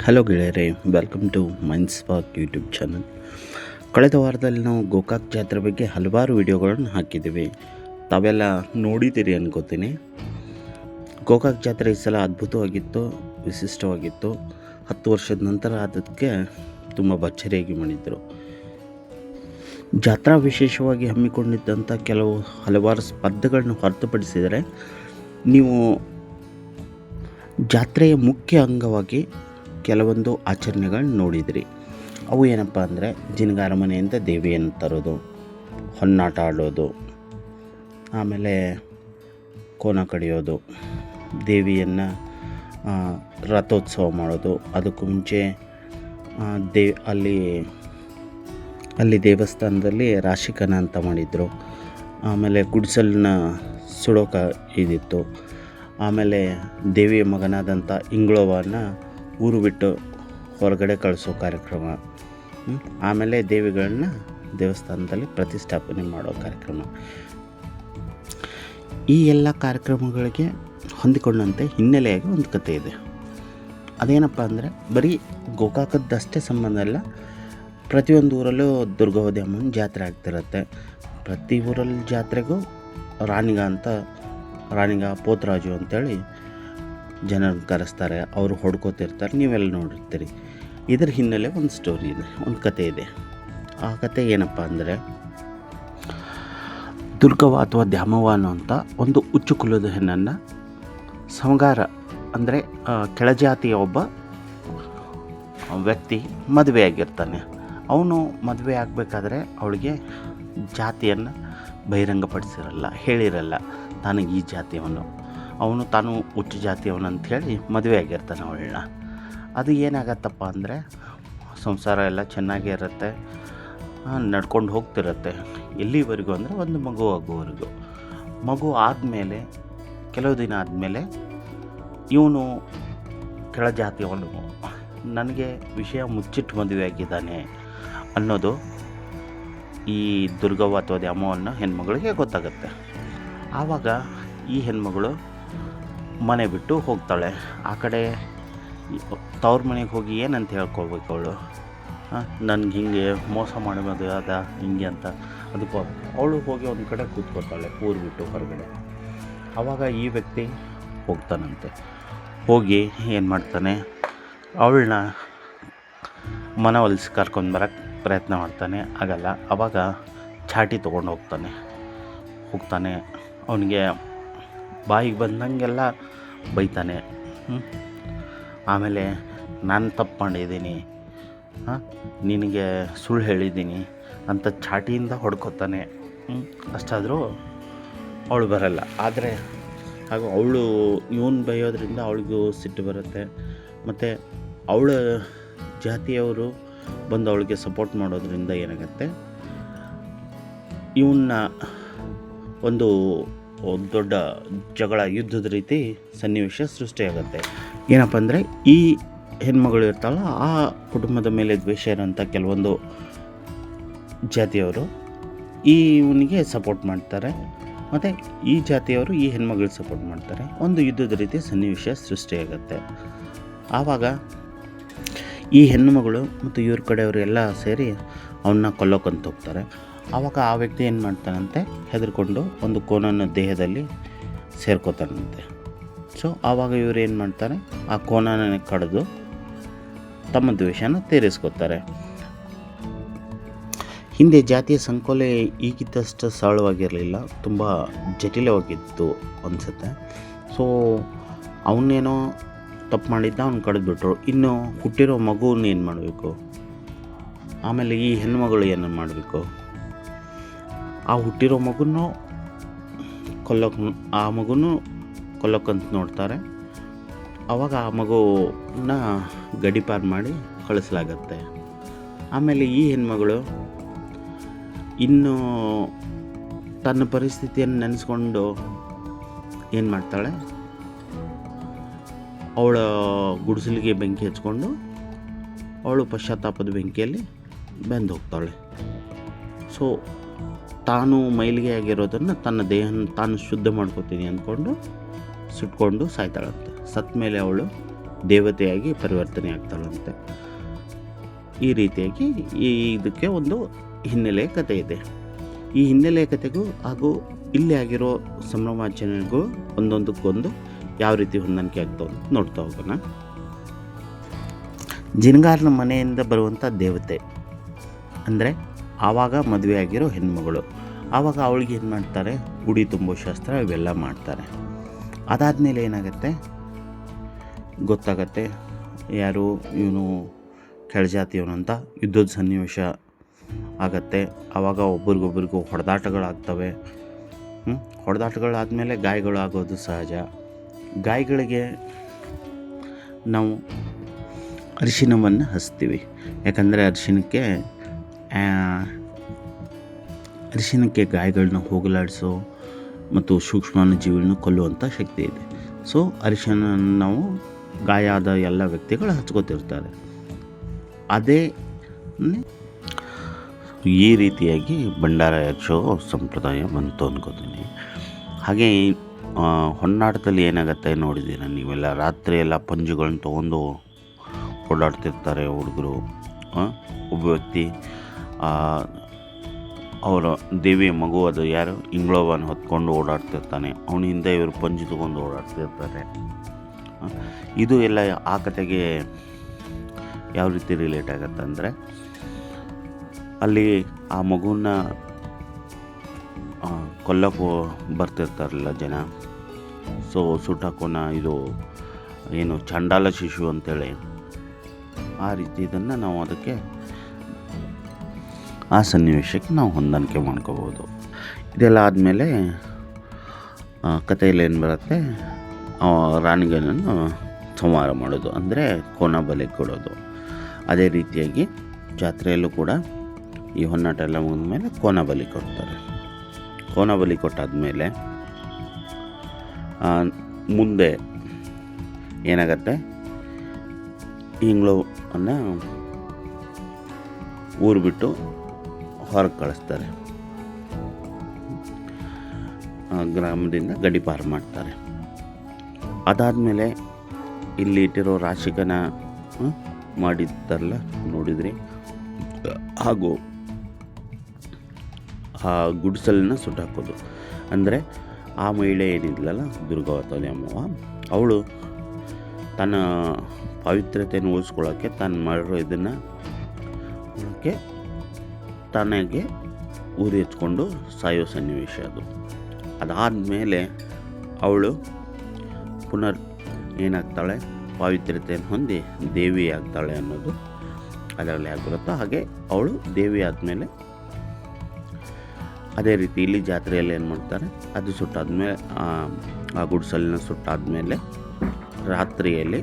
Hello ಗೆಳೆಯರೇ welcome to mind spark YouTube channel ಕಳೆದ ವಾರದಲ್ಲಿ ನಾವು ಗೋಕಾಕ್ ಜಾತ್ರೆ ಬಗ್ಗೆ ಹಲವಾರು ವಿಡಿಯೋಗಳನ್ನು ಹಾಕಿದ್ದೀವಿ. ತಾವೆಲ್ಲ ನೋಡಿದ್ದೀರಿ ಅನ್ಕೋತೀನಿ. ಗೋಕಾಕ್ ಜಾತ್ರೆ ಈ ಸಲ ಅದ್ಭುತವಾಗಿತ್ತು, ವಿಶಿಷ್ಟವಾಗಿತ್ತು. ಹತ್ತು ವರ್ಷದ ನಂತರ ಅದಕ್ಕೆ ತುಂಬ ಬಚ್ಚರಿಯಾಗಿ ಮಾಡಿದ್ದರು ಜಾತ್ರಾ ವಿಶೇಷವಾಗಿ ಹಮ್ಮಿಕೊಂಡಿದ್ದಂಥ ಕೆಲವು ಹಲವಾರು ಸ್ಪರ್ಧೆಗಳನ್ನು ಹೊರತುಪಡಿಸಿದರೆ, ನೀವು ಜಾತ್ರೆಯ ಮುಖ್ಯ ಅಂಗವಾಗಿ ಕೆಲವೊಂದು ಆಚರಣೆಗಳನ್ನ ನೋಡಿದ್ರಿ. ಅವು ಏನಪ್ಪ ಅಂದರೆ ಜಿನಗಾರ ಮನೆಯಿಂದ ದೇವಿಯನ್ನು ತರೋದು, ಹೊನ್ನಾಟ ಆಡೋದು, ಆಮೇಲೆ ಕೋನ ಕಡಿಯೋದು, ದೇವಿಯನ್ನು ರಥೋತ್ಸವ ಮಾಡೋದು, ಅದಕ್ಕೂ ಮುಂಚೆ ದೇ, ಅಲ್ಲಿ ಅಲ್ಲಿ ದೇವಸ್ಥಾನದಲ್ಲಿ ರಾಶಿಕನ ಅಂತ ಮಾಡಿದರು. ಆಮೇಲೆ ಗುಡಿಸಲನ್ನ ಸುಡೋಕ ಇದಿತ್ತು. ಆಮೇಲೆ ದೇವಿಯ ಮಗನಾದಂಥ ಇಂಗ್ಳವನ್ನ ಊರು ಬಿಟ್ಟು ಹೊರಗಡೆ ಕಳಿಸೋ ಕಾರ್ಯಕ್ರಮ ಆಮೇಲೆ ದೇವಿಗಳನ್ನ ದೇವಸ್ಥಾನದಲ್ಲಿ ಪ್ರತಿಷ್ಠಾಪನೆ ಮಾಡೋ ಕಾರ್ಯಕ್ರಮ. ಈ ಎಲ್ಲ ಕಾರ್ಯಕ್ರಮಗಳಿಗೆ ಹೊಂದಿಕೊಂಡಂತೆ ಹಿನ್ನೆಲೆಯಾಗಿ ಒಂದು ಕಥೆ ಇದೆ. ಅದೇನಪ್ಪ ಅಂದರೆ, ಬರೀ ಗೋಕಾಕದ್ದಷ್ಟೇ ಸಂಬಂಧ ಅಲ್ಲ, ಪ್ರತಿಯೊಂದು ಊರಲ್ಲೂ ದುರ್ಗಾವತಿ ಅಮ್ಮನ ಜಾತ್ರೆ ಆಗ್ತಿರುತ್ತೆ. ಪ್ರತಿ ಊರಲ್ಲಿ ಜಾತ್ರೆಗೂ ರಾಣಿಗ ಅಂತ, ರಾಣಿಗ ಪೋತರಾಜು ಅಂತೇಳಿ ಜನರನ್ನ ಕರೆಸ್ತಾರೆ, ಅವರು ಹೊಡ್ಕೋತಿರ್ತಾರೆ, ನೀವೆಲ್ಲ ನೋಡಿರ್ತೀರಿ. ಇದರ ಹಿನ್ನೆಲೆ ಒಂದು ಸ್ಟೋರಿ ಇದೆ, ಒಂದು ಕತೆ ಇದೆ. ಆ ಕತೆ ಏನಪ್ಪ ಅಂದರೆ, ದುರ್ಗವ ಅಥವಾ ದ್ಯಾಮವ್ವ ಅನ್ನುವಂಥ ಒಂದು ಉಚ್ಚು ಕುಲದ ಹೆಣ್ಣನ್ನು ಸಮಗಾರ ಅಂದರೆ ಕೆಳಜಾತಿಯ ಒಬ್ಬ ವ್ಯಕ್ತಿ ಮದುವೆಯಾಗಿರ್ತಾನೆ ಅವನು ಮದುವೆ ಆಗಬೇಕಾದ್ರೆ ಅವಳಿಗೆ ಜಾತಿಯನ್ನು ಬಹಿರಂಗಪಡಿಸಿರಲ್ಲ, ಹೇಳಿರಲ್ಲ, ತಾನು ಈ ಜಾತಿಯವನು. ಅವನು ತಾನು ಉಚ್ಚ ಅಂತ ಹೇಳಿ ಮದುವೆ ಆಗಿರ್ತಾನೆ ಅವಳನ್ನ. ಅದು ಏನಾಗತ್ತಪ್ಪ ಅಂದರೆ ಸಂಸಾರ ಎಲ್ಲ ಚೆನ್ನಾಗೇ ಇರುತ್ತೆ ನಡ್ಕೊಂಡು ಹೋಗ್ತಿರುತ್ತೆ. ಎಲ್ಲಿವರೆಗೂ ಅಂದರೆ ಒಂದು ಮಗು ಆಗುವವರೆಗೂ. ಮಗು ಆದಮೇಲೆ, ಕೆಲವು ದಿನ ಆದಮೇಲೆ ಇವನು ಕೆಳ ಜಾತಿಯವನು. ನನಗೆ ವಿಷಯ ಮುಚ್ಚಿಟ್ಟು ಮದುವೆ ಆಗಿದ್ದಾನೆ ಅನ್ನೋದು ಈ ದುರ್ಗವ್ವ ಅಥವಾ ದ್ಯಾಮವ್ವನ ಹೆಣ್ಮಗಳಿಗೆ ಗೊತ್ತಾಗುತ್ತೆ. ಆವಾಗ ಈ ಹೆಣ್ಮಗಳು ಮನೆ ಬಿಟ್ಟು ಹೋಗ್ತಾಳೆ. ಆ ಕಡೆ ತವ್ರ ಮನೆಗೆ ಹೋಗಿ ಏನಂತ ಹೇಳ್ಕೊಬೇಕು ಅವಳು? ನನಗೆ ಹಿಂಗೆ ಮೋಸ ಮಾಡೋದು ಅದ ಹಿಂಗೆ ಅಂತ. ಅದಕ್ಕೋ ಅವಳು ಹೋಗಿ ಒಂದು ಕಡೆ ಕೂತ್ಕೊಳ್ತಾಳೆ, ಊರು ಬಿಟ್ಟು ಹೊರಗಡೆ. ಆವಾಗ ಈ ವ್ಯಕ್ತಿ ಹೋಗ್ತಾನಂತೆ. ಹೋಗಿ ಏನು ಮಾಡ್ತಾನೆ? ಅವಳನ್ನ ಮನವೊಲಿಸಿ ಕರ್ಕೊಂಡು ಬರೋಕ್ಕೆ ಪ್ರಯತ್ನ ಮಾಡ್ತಾನೆ. ಆಗಲ್ಲ. ಆವಾಗ ಚಾಟಿ ತೊಗೊಂಡು ಹೋಗ್ತಾನೆ. ಹೋಗ್ತಾನೆ. ಅವನಿಗೆ ಬಾಯಿಗೆ ಬಂದಂಗೆಲ್ಲ ಬೈತಾನೆ. ಆಮೇಲೆ ನಾನು ತಪ್ಪು ಮಾಡಿದ್ದೀನಿ. ಹಾಂ? ನಿನಗೆ ಸುಳ್ಳು ಹೇಳಿದ್ದೀನಿ ಅಂತ ಚಾಟಿಯಿಂದ ಹೊಡ್ಕೊತಾನೆ. ಅಷ್ಟಾದರೂ ಅವಳು ಬರಲ್ಲ. ಆದರೆ ಹಾಗೂ ಅವಳು ಇವನು ಬೈಯೋದ್ರಿಂದ ಅವಳಿಗೂ ಸಿಟ್ಟು ಬರುತ್ತೆ. ಮತ್ತು ಅವಳ ಜಾತಿಯವರು ಬಂದು ಅವಳಿಗೆ ಸಪೋರ್ಟ್ ಮಾಡೋದ್ರಿಂದ ಏನಾಗುತ್ತೆ? ಇವನ್ನ ಒಂದು ದೊಡ್ಡ ಜಗಳ ಯುದ್ಧದ ರೀತಿ ಸನ್ನಿವೇಶ ಸೃಷ್ಟಿಯಾಗುತ್ತೆ. ಏನಪ್ಪ ಅಂದರೆ ಈ ಹೆಣ್ಮಗಳು ಇರ್ತಾಳ ಆ ಕುಟುಂಬದ ಮೇಲೆ ದ್ವೇಷ ಇರೋಂಥ ಕೆಲವೊಂದು ಜಾತಿಯವರು ಈ ಇವನಿಗೆ ಸಪೋರ್ಟ್ ಮಾಡ್ತಾರೆ. ಮತ್ತು ಈ ಜಾತಿಯವರು ಈ ಹೆಣ್ಮಗಳಿಗೆ ಸಪೋರ್ಟ್ ಮಾಡ್ತಾರೆ. ಒಂದು ಯುದ್ಧದ ರೀತಿ ಸನ್ನಿವೇಶ ಸೃಷ್ಟಿಯಾಗುತ್ತೆ. ಆವಾಗ ಈ ಹೆಣ್ಣುಮಗಳು ಮತ್ತು ಇವ್ರ ಕಡೆಯವರು ಎಲ್ಲ ಸೇರಿ ಅವನ್ನ ಕೊಲ್ಲೋಕಂತ ಹೋಗ್ತಾರೆ. ಆವಾಗ ಆ ವ್ಯಕ್ತಿ ಏನು ಮಾಡ್ತಾನಂತೆ? ಹೆದರ್ಕೊಂಡು ಒಂದು ಕೋನನ ದೇಹದಲ್ಲಿ ಸೇರ್ಕೋತಾನಂತೆ. ಸೊ ಆವಾಗ ಇವರು ಏನು ಮಾಡ್ತಾರೆ? ಆ ಕೋನನ ಕಡಿದು ತಮ್ಮ ದ್ವೇಷನ ತೀರಿಸ್ಕೋತಾರೆ. ಹಿಂದೆ ಜಾತಿಯ ಸಂಕೋಲೆ ಈಗಿದ್ದಷ್ಟು ಸರಳವಾಗಿರಲಿಲ್ಲ, ತುಂಬ ಜಟಿಲವಾಗಿತ್ತು ಅನಿಸುತ್ತೆ. ಸೊ ಅವನೇನೋ ತಪ್ಪು ಮಾಡಿದ್ದ, ಅವ್ನು ಕಡಿದ್ಬಿಟ್ರು. ಇನ್ನು ಹುಟ್ಟಿರೋ ಮಗುವನ್ನ ಏನು ಮಾಡಬೇಕು? ಆಮೇಲೆ ಈ ಹೆಣ್ಮಗಳು ಏನು ಮಾಡಬೇಕು? ಆ ಹುಟ್ಟಿರೋ ಮಗುನೂ ಕೊಲ್ಲೋಕೆ ಆ ಮಗುನೂ ಕೊಲ್ಲಕ್ಕಂತ ನೋಡ್ತಾರೆ. ಆವಾಗ ಆ ಮಗುನ ಗಡಿಪಾರು ಮಾಡಿ ಕಳಿಸ್ಲಾಗತ್ತೆ. ಆಮೇಲೆ ಈ ಹೆಣ್ಮಗಳು ಇನ್ನು ತನ್ನ ಪರಿಸ್ಥಿತಿಯನ್ನು ನೆನೆಸ್ಕೊಂಡು ಏನು ಮಾಡ್ತಾಳೆ? ಅವಳ ಗುಡಿಸಲಿಗೆ ಬೆಂಕಿ ಹಚ್ಕೊಂಡು ಅವಳು ಪಶ್ಚಾತ್ತಾಪದ ಬೆಂಕಿಯಲ್ಲಿ ಬೆಂದು ಹೋಗ್ತಾಳೆ ಸೊ ತಾನು ಮೈಲಿಗೆ ಆಗಿರೋದನ್ನು ತನ್ನ ದೇಹನ ತಾನು ಶುದ್ಧ ಮಾಡ್ಕೋತೀನಿ ಅಂದ್ಕೊಂಡು ಸುಟ್ಕೊಂಡು ಸಾಯ್ತಾಳಂತೆ. ಸತ್ತ ಮೇಲೆ ಅವಳು ದೇವತೆಯಾಗಿ ಪರಿವರ್ತನೆ ಆಗ್ತಾಳಂತೆ. ಈ ರೀತಿಯಾಗಿ ಈ ಇದಕ್ಕೆ ಒಂದು ಹಿನ್ನೆಲೆ ಕಥೆ ಇದೆ. ಈ ಹಿನ್ನೆಲೆ ಕಥೆಗೂ ಹಾಗೂ ಇಲ್ಲಿ ಆಗಿರೋ ಸಂಭ್ರಮಾಚರಣೆಗೂ ಒಂದೊಂದಕ್ಕೊಂದು ಯಾವ ರೀತಿ ಹೊಂದಾಣಿಕೆ ಆಗ್ತಾವೆ ನೋಡ್ತಾ ಹೋಗೋಣ. ಜಿನಗಾರನ ಮನೆಯಿಂದ ಬರುವಂಥ ದೇವತೆ ಅಂದರೆ ಆವಾಗ ಮದುವೆ ಆಗಿರೋ ಹೆಣ್ಮಗಳು. ಆವಾಗ ಅವಳಿಗೆ ಏನು ಮಾಡ್ತಾರೆ? ಉಡಿ ತುಂಬೋ ಶಾಸ್ತ್ರ ಇವೆಲ್ಲ ಮಾಡ್ತಾರೆ. ಅದಾದಮೇಲೆ ಏನಾಗುತ್ತೆ? ಗೊತ್ತಾಗತ್ತೆ. ಯಾರು? ಇವನು ಕೆಳಜಾತಿಯವನಂತ ಯುದ್ಧದ ಸನ್ನಿವೇಶ ಆಗತ್ತೆ. ಆವಾಗ ಒಬ್ರಿಗೊಬ್ರಿಗೂ ಹೊಡೆದಾಟಗಳಾಗ್ತವೆ? ಹೊಡೆದಾಟಗಳಾದಮೇಲೆ ಗಾಯಗಳು ಆಗೋದು ಸಹಜ. ಗಾಯಗಳಿಗೆ ನಾವು ಅರಿಶಿನವನ್ನು ಹಚ್ತೀವಿ. ಯಾಕಂದರೆ ಅರಿಶಿನಕ್ಕೆ ಅರಿಶಿನಕ್ಕೆ ಗಾಯಗಳನ್ನ ಹೋಗಲಾಡಿಸೋ ಮತ್ತು ಸೂಕ್ಷ್ಮ ಜೀವಿಗಳನ್ನು ಕೊಲ್ಲುವಂಥ ಶಕ್ತಿ ಇದೆ. ಸೊ ಅರಿಶಿನ ನಾವು ಗಾಯ ಆದ ಎಲ್ಲ ವ್ಯಕ್ತಿಗಳು ಹಚ್ಕೋತಿರ್ತಾರೆ. ಅದೇ ಈ ರೀತಿಯಾಗಿ ಭಂಡಾರ ಹಚ್ಚೋ ಸಂಪ್ರದಾಯ ಬಂತು ಅನ್ಕೋತೀನಿ. ಹಾಗೆ ಹೊನ್ನಾಟದಲ್ಲಿ ಏನಾಗುತ್ತೆ ನೋಡಿದ್ದೀರ ನೀವೆಲ್ಲ? ರಾತ್ರಿ ಎಲ್ಲ ಪಂಜುಗಳನ್ನ ತೊಗೊಂಡು ಓಡಾಡ್ತಿರ್ತಾರೆ ಹುಡುಗರು ಒಬ್ಬ ವ್ಯಕ್ತಿ. ಅವರ ದೇವಿಯ ಮಗು ಅದು ಯಾರು? ಇಂಗ್ಳೋವನ್ನ ಹೊತ್ಕೊಂಡು ಓಡಾಡ್ತಿರ್ತಾನೆ. ಅವನ ಹಿಂದೆ ಇವರು ಪಂಜು ತಗೊಂಡು ಓಡಾಡ್ತಿರ್ತಾರೆ. ಇದು ಎಲ್ಲ ಆ ಕಥೆಗೆ ಯಾವ ರೀತಿ ರಿಲೇಟ್ ಆಗತ್ತೆ ಅಂದರೆ, ಅಲ್ಲಿ ಆ ಮಗುವನ್ನ ಕೊಲ್ಲಕ್ಕೆ ಬರ್ತಿರ್ತಾರಲ್ಲ ಜನ. ಸೊ ಸುಟಾಕೋನ ಇದು, ಏನು, ಚಂಡಾಲ ಶಿಶು ಅಂತೇಳಿ. ಆ ರೀತಿ ಇದನ್ನು ನಾವು ಅದಕ್ಕೆ ಆ ಸನ್ನಿವೇಶಕ್ಕೆ ನಾವು ಹೊಂದಾಣಿಕೆ ಮಾಡ್ಕೋಬೋದು. ಇದೆಲ್ಲ ಆದಮೇಲೆ ಕಥೆಯಲ್ಲಿ ಏನು ಬರುತ್ತೆ? ರಾಣಿಗಳನ್ನು ಸಂಹಾರ ಮಾಡೋದು, ಅಂದರೆ ಕೋನ ಬಲೆ ಕೊಡೋದು. ಅದೇ ರೀತಿಯಾಗಿ ಜಾತ್ರೆಯಲ್ಲೂ ಕೂಡ ಈ ಹೊನ್ನಾಟ ಎಲ್ಲ ಮುಗಿದ ಮೇಲೆ ಕೋನ ಬಲಿ ಕೊಡ್ತಾರೆ. ಕೋನ ಬಲಿ ಕೊಟ್ಟಾದಮೇಲೆ ಮುಂದೆ ಏನಾಗತ್ತೆ? ಇಂಗ್ಳು ಅನ್ನ ಊರು ಬಿಟ್ಟು ಹೊರಗೆ ಕಳಿಸ್ತಾರೆ. ಗ್ರಾಮದಿಂದ ಗಡಿಪಾರು ಮಾಡ್ತಾರೆ. ಅದಾದಮೇಲೆ ಇಲ್ಲಿ ಇಟ್ಟಿರೋ ರಾಶಿಕನ ಮಾಡಿದ್ದಾರಲ್ಲ ನೋಡಿದ್ರಿ, ಹಾಗೂ ಆ ಗುಡಿಸಲನ್ನ ಸುಟ್ಟಾಕೋದು ಅಂದರೆ ಆ ಮಹಿಳೆ ಏನಿದ್ಲಲ್ಲ ದುರ್ಗಾವತಿ ಅಮ್ಮವ ಅವಳು ತನ್ನ ಪವಿತ್ರತೆಯನ್ನು ಉಳಿಸ್ಕೊಳ್ಳೋಕ್ಕೆ ತಾನು ಮಾಡಿರೋ ಇದನ್ನು ತನಗೆ ಊರಿ ಹಚ್ಕೊಂಡು ಸಾಯೋ ಸನ್ನಿವೇಶ ಅದು. ಅದಾದಮೇಲೆ ಅವಳು ಪುನರ್ ಏನಾಗ್ತಾಳೆ? ಪಾವಿತ್ರ್ಯತೆಯನ್ನು ಹೊಂದಿ ದೇವಿ ಆಗ್ತಾಳೆ ಅನ್ನೋದು ಅದರಲ್ಲಿ ಆಗಿರುತ್ತೋ ಹಾಗೆ ಅವಳು ದೇವಿ ಆದಮೇಲೆ ಅದೇ ರೀತಿ ಇಲ್ಲಿ ಜಾತ್ರೆಯಲ್ಲಿ ಏನು ಮಾಡ್ತಾರೆ? ಅದು ಸುಟ್ಟಾದ್ಮೇಲೆ, ಆ ಗುಡಿಸಲಿನ ಸುಟ್ಟಾದ್ಮೇಲೆ ರಾತ್ರಿಯಲ್ಲಿ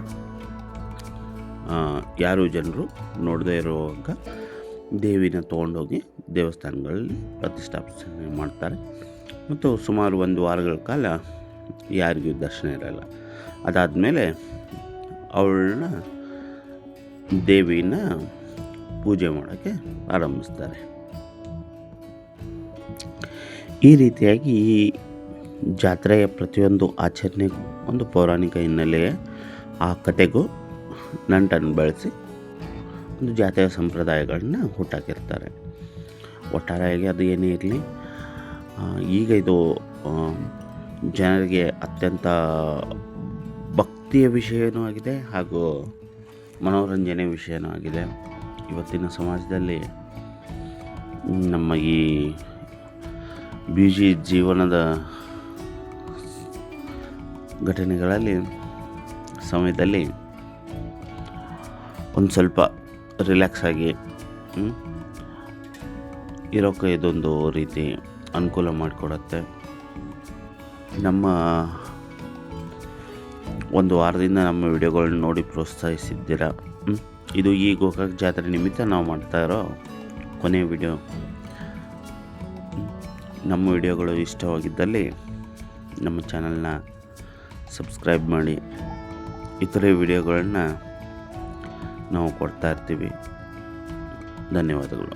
ಯಾರು ಜನರು ನೋಡದೇ ಇರುವಾಗ ದೇವಿನ ತೊಗೊಂಡೋಗಿ ದೇವಸ್ಥಾನಗಳಲ್ಲಿ ಪ್ರತಿಷ್ಠಾಪನೆ ಮಾಡ್ತಾರೆ. ಮತ್ತು ಸುಮಾರು ಒಂದು ವಾರಗಳ ಕಾಲ ಯಾರಿಗೂ ದರ್ಶನ ಇರಲ್ಲ. ಅದಾದಮೇಲೆ ಅವಳನ್ನ ದೇವಿನ ಪೂಜೆ ಮಾಡೋಕ್ಕೆ ಆರಂಭಿಸ್ತಾರೆ. ಈ ರೀತಿಯಾಗಿ ಈ ಜಾತ್ರೆಯ ಪ್ರತಿಯೊಂದು ಆಚರಣೆಗೂ ಒಂದು ಪೌರಾಣಿಕ ಹಿನ್ನೆಲೆಯ ಆ ಕತೆಗೂ ನಂಟನ್ನು ಬೆಳೆಸಿ ಒಂದು ಜಾತಿಯ ಸಂಪ್ರದಾಯಗಳನ್ನ ಹುಟ್ಟಾಕಿರ್ತಾರೆ. ಒಟ್ಟಾರೆಯಾಗಿ ಅದು ಏನೇ ಇರಲಿ ಈಗ ಇದು ಜನರಿಗೆ ಅತ್ಯಂತ ಭಕ್ತಿಯ ವಿಷಯನೂ ಆಗಿದೆ ಹಾಗೂ ಮನೋರಂಜನೆ ವಿಷಯನೂ ಆಗಿದೆ. ಇವತ್ತಿನ ಸಮಾಜದಲ್ಲಿ ನಮ್ಮ ಈ ಬ್ಯೂಜಿ ಜೀವನದ ಘಟನೆಗಳಲ್ಲಿ, ಸಮಯದಲ್ಲಿ ಒಂದು ಸ್ವಲ್ಪ ರಿಲ್ಯಾಕ್ಸ್ ಆಗಿ ಇರೋಕ್ಕೆ ಇದೊಂದು ರೀತಿ ಅನುಕೂಲ ಮಾಡಿಕೊಡತ್ತೆ. ನಮ್ಮ ಒಂದು ವಾರದಿಂದ ನಮ್ಮ ವಿಡಿಯೋಗಳನ್ನ ನೋಡಿ ಪ್ರೋತ್ಸಾಹಿಸಿದ್ದೀರ? ಇದು ಈ ಗೋಕಾಕ್ ಜಾತ್ರೆ ನಿಮಿತ್ತ ನಾವು ಮಾಡ್ತಾ ಇರೋ ಕೊನೆಯ ವಿಡಿಯೋ. ನಮ್ಮ ವಿಡಿಯೋಗಳು ಇಷ್ಟವಾಗಿದ್ದಲ್ಲಿ ನಮ್ಮ ಚಾನಲ್ನ ಸಬ್ಸ್ಕ್ರೈಬ್ ಮಾಡಿ, ಇತರೆ ವಿಡಿಯೋಗಳನ್ನ ನಾವು ಕೊಡ್ತಾ ಇರ್ತೀವಿ. ಧನ್ಯವಾದಗಳು.